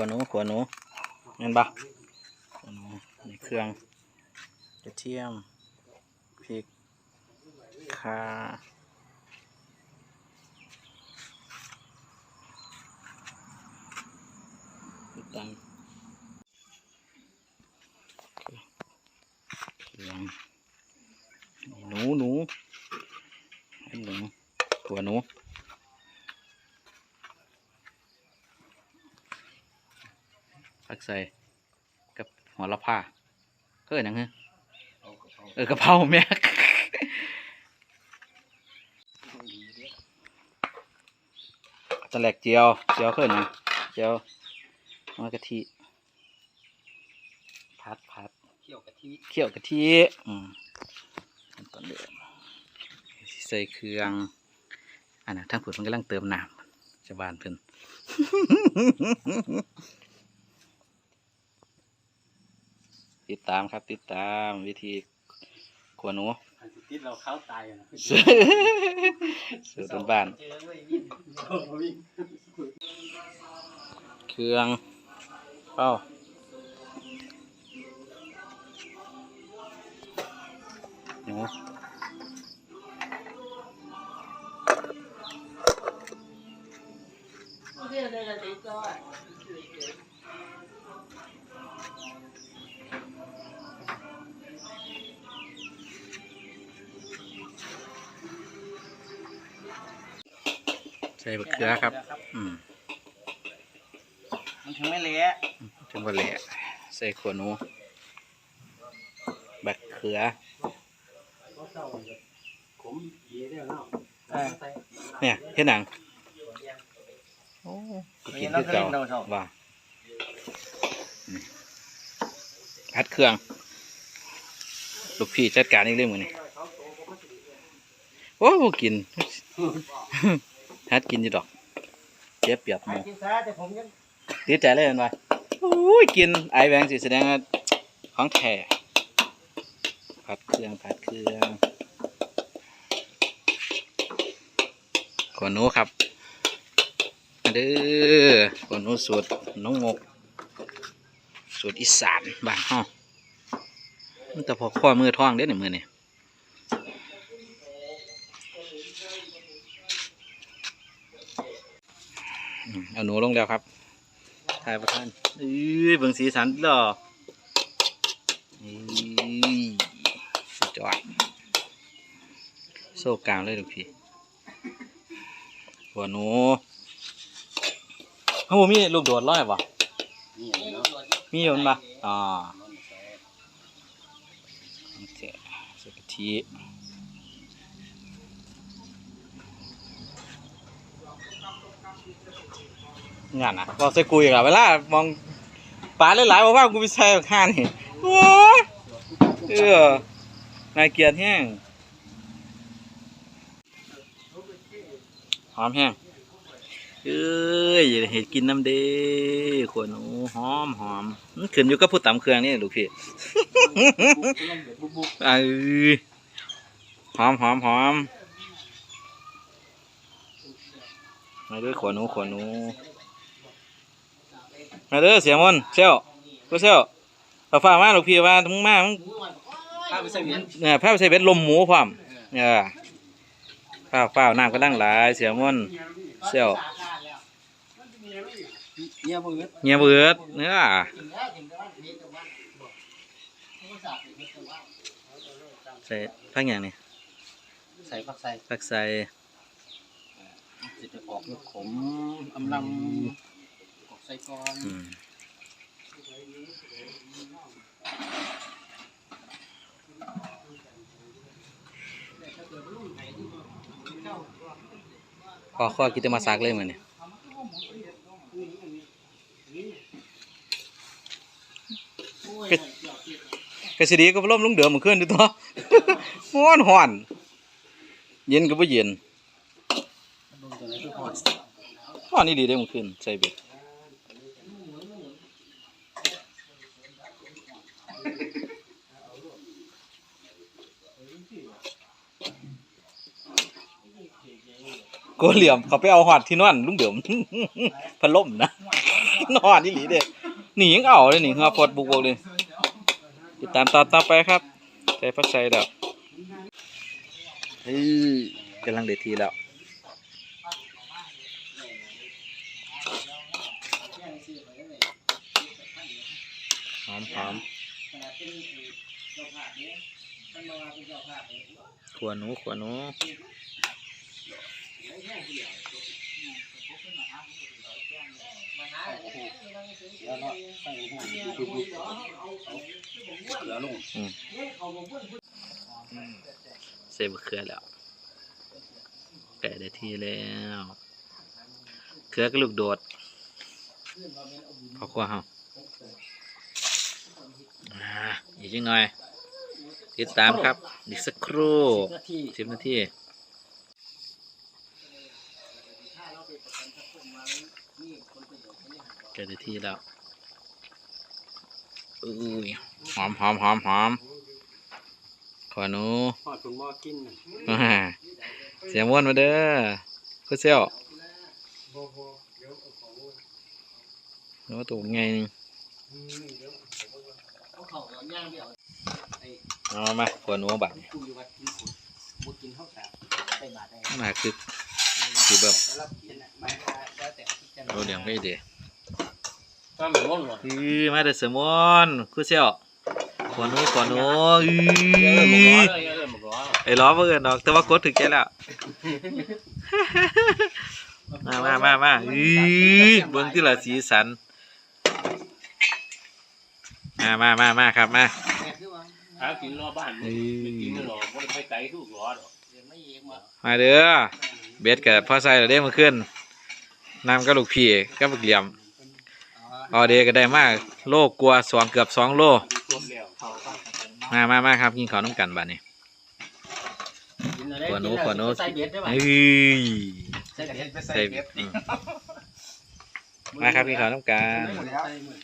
ขัวหนูขัวหนูเห็นปะขัวหนูในเครื่องกระเทียมพริกข่าติดตามเครื่องหนูหนูให้หนูขัวหนู ผักใส่กับหัวละผ้าเออหนังฮะเออกระเพราแม่ตะแหลกเจียว เจียวขึ้นนะเจียวมากะทิพัดพัดเคี่ยวกะทิเคี่ยวกะทิอืมขั้นตอนเดิมใส่เครื่องอันนั้นทางผุดมันกำลังเติมน้ำชาวบ้านเพิ่น ติดตามครับ ติดตามวิธีขวหนูอันที่เราเข้าตายอะนะสูตรบ้านเจอด้วยวิ่งโอ้โหวิ่งๆเครื่องเป้าหนู ใส่บะเขือครับ อืมมันถึงไม่เละจังหวะแหละใส่ขวหนูบักเขือผมเยี่ยได้แล้วเออเนี่ยเฮ็ดหนังโอ้กูกินคือเก่าว่านี่พัดเครื่อง ลูกพี่จัดการอีกเรื่องมือนี่โอ้บ่กิน ฮัดกินอยู่ดอกเจ็บเปียบหมูกินซะแต่ผมยังติดใจเลยเห็นไหมโอ้ยกินไอแบงสิแสดงว่าของแท้ผัดเครื่องผัดเครื่องขวหนูครับมาเด้อขวหนูสูตรน้องงกสูตรอีสานบ้านเฮามันแต่พอข้อมือท้องเด้อหนึ่งมือนี่อืม เอาหนูลงแล้วครับทายประทานเอ้ยเบิ่งสีสันดอกนี่สุดยอดโซ่กลางเลยลูกพี่หัวหนูเขาบ่มีลูกโดดร้อยป่ะนี่เนาะมีอยู่มันป่ะอ่าโอเคใส่กะทิ งานอะบอกใส่กุยกับเวลามองปลาหลายๆบอกว่ากูไปใส่ข้านี่โอ้ยเออนายเกียรติแห้งหอมแห้งเอ้ยอย่าได้เห็ดกินน้ำเด้ขวหนูหอมหอมขึ้นอยู่กับผู้ตำเครื่องนี่ลูกพี่อ้หอมหอมหอม มาด้วยขวหนูขวหนูมาเด้อเสียมนต์เซลกูเซลเอาฟ้ามาลูกพี่ว่ามึงมามึงข้าวไปใส่เมียนเนี่ยพาไปใส่เบ็ดลมหมูพร้อมเนี่ยฟ้าวฟ้าวน้ำก็ดังหลายเสียมนต์เซลเนี่ยมือเงียบเบิดเนื้อใส่พักอย่างนี้ใส่ผักใส่พักใส่ จะออกขมอำลำออกใส่ก้อนอืมพอข้อกินจะมาซักเลยเหมือนเนี่ยกระสีดีก็ล่มลุงเดือมมันขึ้นดูตัวห้อนห่อน เย็นก็ไม่เย็น ลงตัวไหนก็พอ ห่อนนี่ดีได้มันขึ้นใส่เบ็ดโกเหลี่ยมเขาไปเอาหอดที่นอนลุงเดิมพัดลมนะนอนนี่หลีเด้หนียังเอาเลยนี่เงาปดบุกบกเลยติดตามตอนต่อไปครับใจพัดใส่แล้วเฮ้ยกำลังเด็ดทีแล้ว หอมหอมขวหนูขวหนูแล้วเนาะใส่หัวปุ๊บๆเหลือลงใส่บะเขือแล้วแกะได้ทีแล้วเขือกับลูกโดดพอครัวเฮา อ่าอีกจังหน่อย ติดตามครับอีกสักครู่นาทีสิบนาทีแกะได้ทีแล้วอุ้ยหอมหอมหอมหอมขอหนูพอดคุณหม้อกินน่ะอ่าเสียงม้วนมาเด้อคือเซี่ยวแล้วตัวไงนึง เขาเขาเอาย่างเดียวไอ้เอามามาขวหนูบัดนี่คุยวัดกินขุดบ่กินข้าวสารใส่บาตรได้มาคือ คือแบบรับกินน่ะไม่แล้วแต่ที่จะเอาเลี้ยงไปเด้ก็เหมือนว่าหรออือมาเด้อเสียงม้วนคือเซี่ยวขวหนูขวหนูอืเออหมกร้ออเลยเออหมกร้อไอ้ล้อเบิ่นดอก แต่ว่ากดถึงแกแล้ว มามามามาอือเบิ่งที่ละสีสัน มามามามาครับมาหากินรอบ้านไม่กินหรอกบ่ได้ไปไกลทุกร้อหรอกเดี๋ยวไม่เองว่ามาเด้อเบ็ดกับพ่อใส่เราได้มาขึ้นนำกับลูกพี่กับบักเหลี่ยมออเดย์ก็ได้มาก โลกลัวสองเกือบสองโลรวมแล้วเขาก็มามามาครับกินข้าวน้ำกันบัดนี้กินอะไรขวหนูขวหนูใส่เบ็ดได้ป่ะเฮ้ยใส่เบ็ดใส่อืมมาครับกินข้าวน้ำกันใส่มือ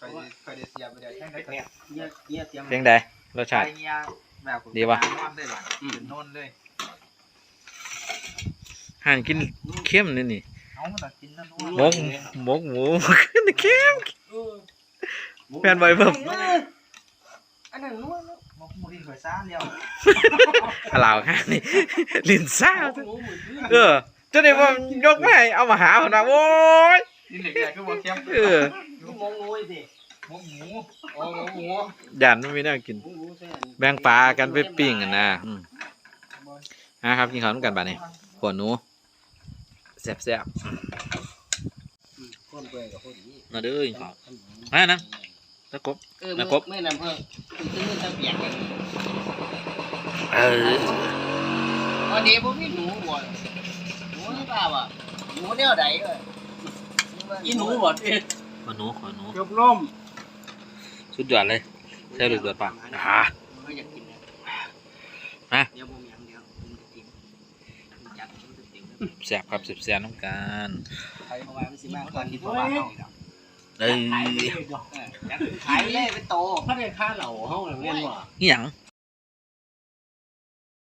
เคยเคยได้เสียไปเดียวแค่ไหนก็เนี่ยเนี่ยเตรียมเพียงใดรสชาติใเงี้ยแบบผมดีปะนอนได้หรอเป็นโน่นเลยห่านกินเข้มนี่นี่เอามันกินนั่นหมกหมกหมูขึ้นเข้มแฟนไว้เพิ่มอันนั้นนวดมกมูดินข่อยซ่าเดียวขลาวข้างนี่ลิ้นซ่าหมูหมูเออเจะได้ว่ายกมาให้เอามาหาคนนะโว้ยดินเหล็กใหญ่ก็บอกเข้มเออ หมูหมูสิมกหมูอ๋อหมูหมูยันมันไม่น่ากิน หมูหมูใส่อันแบ่งปลากันไปปิ้งกันนะอืมนะครับกินข้าวด้วยกันบ้านี่ขวหนูแซ่บแซ่บคนเปื่อยกับคนนี้ๆมาเด้อกินข้าวมานะตะกบ เออนะเมื่ครบเมื่อนำเพิ่มคุณซื้อตะเปียกกันเออวันนี้ผมมีหนูบ่หนูนี่เปล่าอะหนูเดียวใดเลยอีหนูบ่ วหนูขวหนูเกือบล่มสุดยอดเลยใช่หรือเดือดปะอ่าไม่อยากกินเลยมาเดี๋ยวผมยังเดี๋ยวผมจะกินจัดผมจะกินแซ่บครับแซ่บแซ่บน้ำกันใครเอาไว้ไม่สิบ้างตอนกินประมาณเท่าไหร่เอ้ยขายเลยเป็นโตเขาได้ค่าเหล่าเขาเรียนว่านี่หยัง